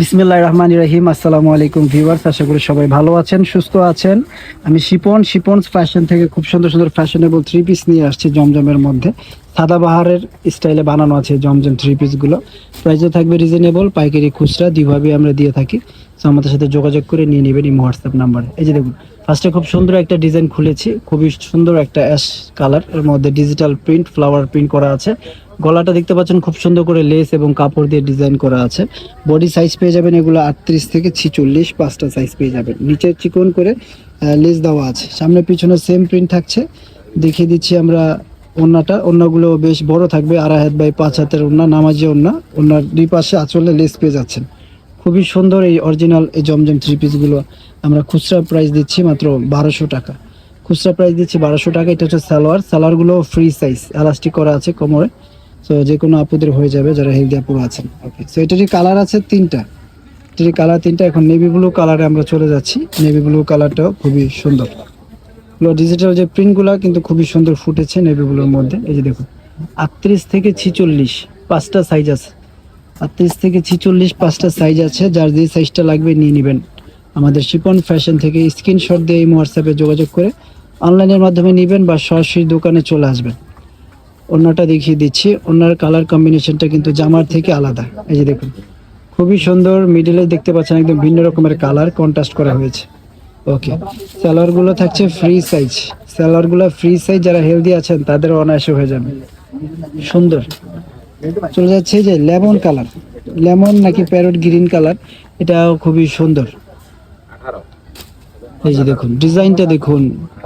বিসমিল্লাহ রহমান রহিম, আসসালামু আলাইকুম ভিউয়ার্স, আশা করি সবাই ভালো আছেন, সুস্থ আছেন। আমি শিপন, শিপনস ফ্যাশন থেকে খুব সুন্দর সুন্দর ফ্যাশনেবল থ্রি পিস নিয়ে আসছি জমজমের মধ্যে। সাদাবাহারের স্টাইলে বানানো আছে জমজম থ্রি পিসগুলো প্রাইসও থাকবে রিজনেবল পাইকারি খুচরা, দুইভাবে আমরা দিয়ে থাকি। তো আমাদের সাথে যোগাযোগ করে নিয়ে নেবেন এই হোয়াটসঅ্যাপ নাম্বারে এই যে দেখুন ফার্স্টে খুব সুন্দর একটা ডিজাইন খুলেছি, খুবই সুন্দর একটা অ্যাশ কালারের মধ্যে ডিজিটাল প্রিন্ট ফ্লাওয়ার প্রিন্ট করা আছে। গলাটা দেখতে পাচ্ছেন খুব সুন্দর করে লেস এবং কাপড় দিয়ে ডিজাইন করা আছে। বডি সাইজ পেয়ে যাবেন এগুলো আটত্রিশ থেকে ছিচল্লিশ, পাঁচটা সাইজ পেয়ে যাবেন। নিচে চিকন করে লেস দেওয়া আছে। সামনে পিছনে সেম প্রিন্ট থাকছে। দেখিয়ে দিচ্ছি আমরা ওন্নাটা। ওন্নাগুলো বেশ বড় থাকবে, আড়াই হাত বাই পাঁচ হাতের ওন্না, নামাজি ওন্না। ওনার দুই পাশে আঁচলে লেস পেয়ে যাচ্ছেন। খুবই সুন্দর এই অরিজিনাল এই জমজম থ্রি পিসগুলো আমরা খুচরা প্রাইস দিচ্ছি মাত্র বারোশো টাকা। খুচরা প্রাইস দিচ্ছি বারোশো টাকা। এটা হচ্ছে সালোয়ার। সালোয়ারগুলো ফ্রি সাইজ এলাস্টিক করা আছে কোমরে। তো যে কোনো আপুদের হয়ে যাবে যারা হেলদি আপু আছেন। ওকে সো এটারই কালার আছে তিনটা। এটারই কালার তিনটা, এখন নেভি ব্লু কালারে আমরা চলে যাচ্ছি। নেভি ব্লু কালারটাও খুবই সুন্দর। ডিজিটাল যে প্রিন্টগুলো কিন্তু খুবই সুন্দর ফুটেছে নেভি ব্লুর মধ্যে। এই যে দেখুন, আটত্রিশ থেকে ছিচল্লিশ, পাঁচটা সাইজ আছে। আটত্রিশ থেকে ছিচল্লিশ, পাঁচটা সাইজ আছে। যার যে সাইজটা লাগবে নিয়ে নেবেন। আমাদের শিপন ফ্যাশন থেকে স্ক্রিনশট দিয়ে এই হোয়াটসঅ্যাপে যোগাযোগ করে অনলাইনের মাধ্যমে নেবেন বা সরাসরি দোকানে চলে আসবেন। অন্যটা দেখিয়ে দিচ্ছি। অন্যার কালার কম্বিনেশনটা কিন্তু জামার থেকে আলাদা। এই যে দেখুন, খুবই সুন্দর মিডিলে দেখতে পাচ্ছেন একদম ভিন্ন রকমের কালার কন্ট্রাস্ট করা হয়েছে। ওকে স্যালোয়ারগুলো থাকছে ফ্রি সাইজ স্যালোয়ারগুলো ফ্রি সাইজ যারা হেলদি আছেন, তাদের অনায়াসে হয়ে যাবে। সুন্দর। চলে যাচ্ছে যে লেমন কালার লেমন নাকি প্যারট গ্রিন কালার এটাও খুবই সুন্দর। এই যে দেখুন, ডিজাইনটা দেখুন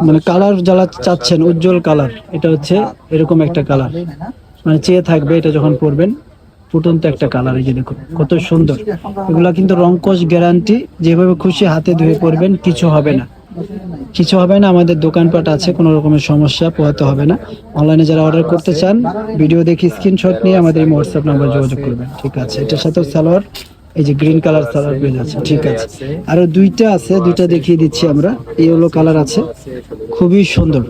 মানে কালার যারা চাচ্ছেন, উজ্জ্বল কালার, এটা হচ্ছে এরকম একটা কালার। মানে চেয়ে থাকবে এটা যখন পরবেন, ফুটন্ত একটা কালার, এই যে দেখুন, কত সুন্দর। এগুলা কিন্তু রংকশ গ্যারান্টি, যেভাবে খুশি হাতে ধুয়ে পরবেন, কিছু হবে না। কিছু হবে না, আমাদের দোকানপাট আছে, কোনো রকমের সমস্যা, পোহাতে হবে না। অনলাইনে যারা অর্ডার করতে চান, ভিডিও দেখে স্ক্রিনশট নিয়ে আমাদের এই হোয়াটসঅ্যাপ নাম্বার যোগাযোগ করবেন। ঠিক আছে, এটার সাথেও সালোয়ার এই যে গ্রিন কালার সালার পেন আছে, ঠিক আছে। আরও দুইটা আছে, দুইটা দেখিয়ে দিচ্ছি আমরা। ইয়েলো কালার আছে। খুবই সুন্দর।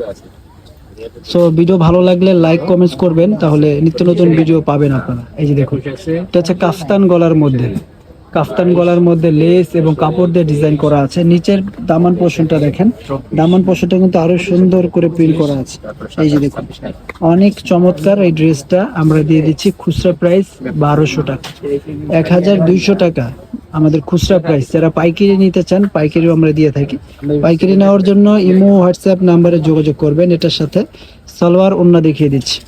সো ভিডিও ভালো লাগলে লাইক কমেন্টস করবেন, তাহলে নিত্য নতুন ভিডিও পাবেন আপনারা। এই যে দেখুন, এটা হচ্ছে কাফতান গলার মধ্যে। কাফতান গলার মধ্যে লেস এবং কাপড় দিয়ে ডিজাইন করা আছে। নিচের দামান পোর্শনটা দেখেন। দামান পোর্শনটা কিন্তু আরও সুন্দর করে প্রিন্ট করা আছে। এই যে দেখুন, অনেক চমৎকার এই ড্রেসটা আমরা দিয়ে দিচ্ছি খুচরা প্রাইস বারোশো টাকা। এক হাজার দুইশো টাকা আমাদের খুচরা প্রাইস যারা পাইকারি নিতে চান, পাইকারিও আমরা দিয়ে থাকি। পাইকারি নেওয়ার জন্য ইমো, হোয়াটসঅ্যাপ নাম্বারে যোগাযোগ করবেন। এটার সাথে সালোয়ার ওন্না দেখিয়ে দিচ্ছি।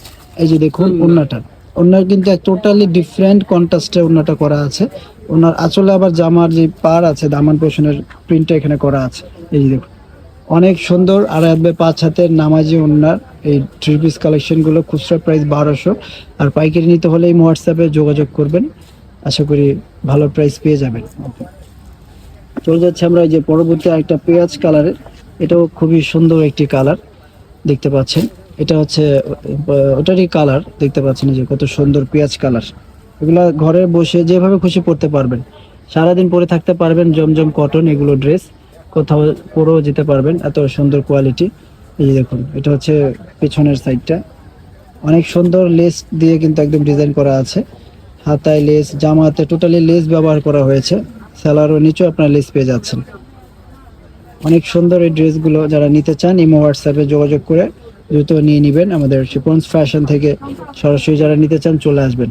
এই যে দেখুন, ওন্নাটা। ওনার কিন্তু টোটালি ডিফারেন্ট কন্ট্রাস্টে ওনাটা করা আছে। ওনার আসলে আবার জামার যে পার আছে, দামান পোষণের প্রিন্টটা এখানে করা আছে। এই দেখুন, অনেক সুন্দর আর আসবে পাঁচ হাতের নামাজি ওনার এই থ্রি পিস কালেকশনগুলো খুচরা প্রাইস বারোশো। আর পাইকারি নিতে হলে এই হোয়াটসঅ্যাপে যোগাযোগ করবেন। আশা করি ভালো প্রাইস পেয়ে যাবেন। চলে যাচ্ছে আমরা এই যে পরবর্তী একটা পেঁয়াজ কালারের এটাও খুবই সুন্দর একটি কালার দেখতে পাচ্ছেন। এটা হচ্ছে ওটারই কালার দেখতে পাচ্ছেন যে কত সুন্দর পেঁয়াজ কালার এগুলা ঘরে বসে যেভাবে খুশি পরতে পারবেন। সারাদিন পরে থাকতে পারবেন, জমজম কটন এগুলো ড্রেস কোথাও পরেও যেতে পারবেন। এত সুন্দর কোয়ালিটি এই দেখুন, এটা হচ্ছে পিছনের সাইডটা অনেক সুন্দর লেস দিয়ে কিন্তু একদম ডিজাইন করা আছে। হাতায় লেস জামাতে টোটালি লেস ব্যবহার করা হয়েছে। স্যালারও নিচেও আপনার লেস পেয়ে যাচ্ছেন। অনেক সুন্দর এই ড্রেসগুলো যারা নিতে চান ইমো হোয়াটসঅ্যাপে যোগাযোগ করে দ্রুত নিয়ে নেবেন। আমাদের শিপন্স ফ্যাশন থেকে সরাসরি যারা নিতে চান, চলে আসবেন।